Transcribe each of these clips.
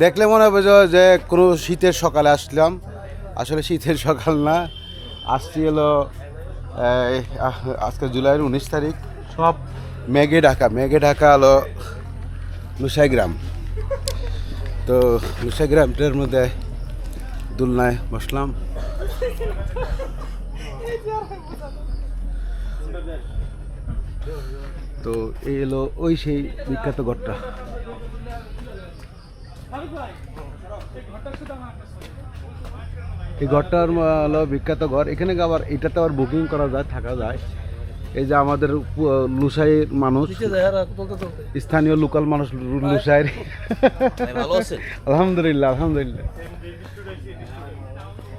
দেখলে মনে হবে যে- কোনো শীতের সকালে আসলাম। আসলে শীতের সকাল না। আসছি হলো আজকে জুলাইয়ের উনিশ তারিখ। সব মেঘে ঢাকা মেঘে ঢাকা হলো গ্রাম তো গ্রামটার মধ্যে দুলনায় বসলাম। তো এই এলো ওই সেই বিখ্যাত ঘরটা। এই ঘরটার হলো বিখ্যাত ঘর। এখানে আবার এটাতে আবার বুকিং করা যায় থাকা যায়। এই যে আমাদের লুসাইয়ের মানুষ স্থানীয় লোকাল মানুষ লুসাইয়ের। আলহামদুলিল্লাহ আলহামদুলিল্লাহ।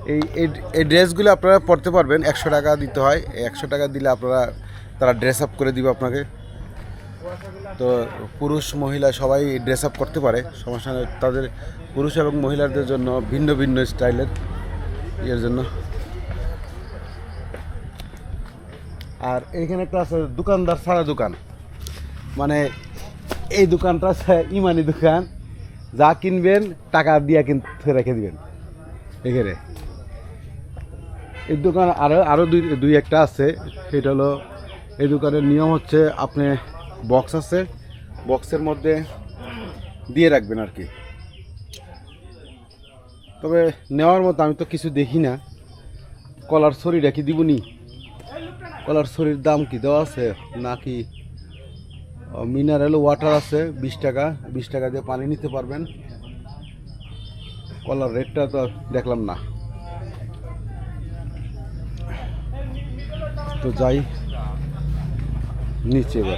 এই এই- এই ড্রেসগুলো আপনারা পরতে পারবেন। একশো টাকা দিতে হয়। একশো টাকা দিলে আপনারা তারা ড্রেস আপ করে দিবে আপনাকে। তো পুরুষ, মহিলা সবাই ড্রেস আপ করতে পারে, সমস্যা তাদের পুরুষ এবং মহিলাদের জন্য ভিন্ন ভিন্ন স্টাইলের ইয়ের জন্য। আর এইখানে একটা আছে দোকানদার সারা দোকান। মানে এই দোকানটা আছে ইমানি দোকান। যা কিনবেন, টাকা দিয়ে কিনতে রেখে দিবেন। এখানে। এই দোকান আরও আরও দুই দুই একটা আছে। সেটা হলো, এই দোকানের নিয়ম হচ্ছে আপনি বক্স আছে বক্সের মধ্যে দিয়ে রাখবেন আর কি। তবে নেওয়ার মতো আমি তো কিছু দেখি না। কলার ছড়ি রেখে দিবনি? কলার ছড়ির দাম কি দেওয়া আছে? নাকি মিনারেল ওয়াটার আছে বিশ টাকা বিশ টাকা দিয়ে পানি নিতে পারবেন। কলার রেটটা তো দেখলাম না। তো যাই নিচে এবার।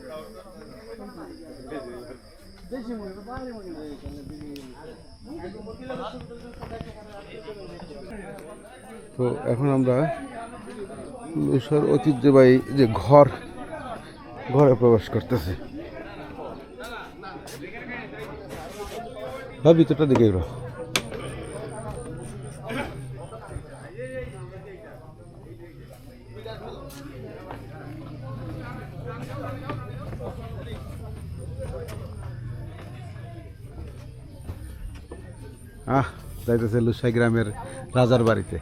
তো এখন আমরা লুসার ঐতিহ্যবাহী যে ঘর ঘরে প্রবেশ করতেছি। বা ভিতরটা দিকে এগুলো আহ যাইতেছে লুসাই গ্রামের রাজার বাড়িতে।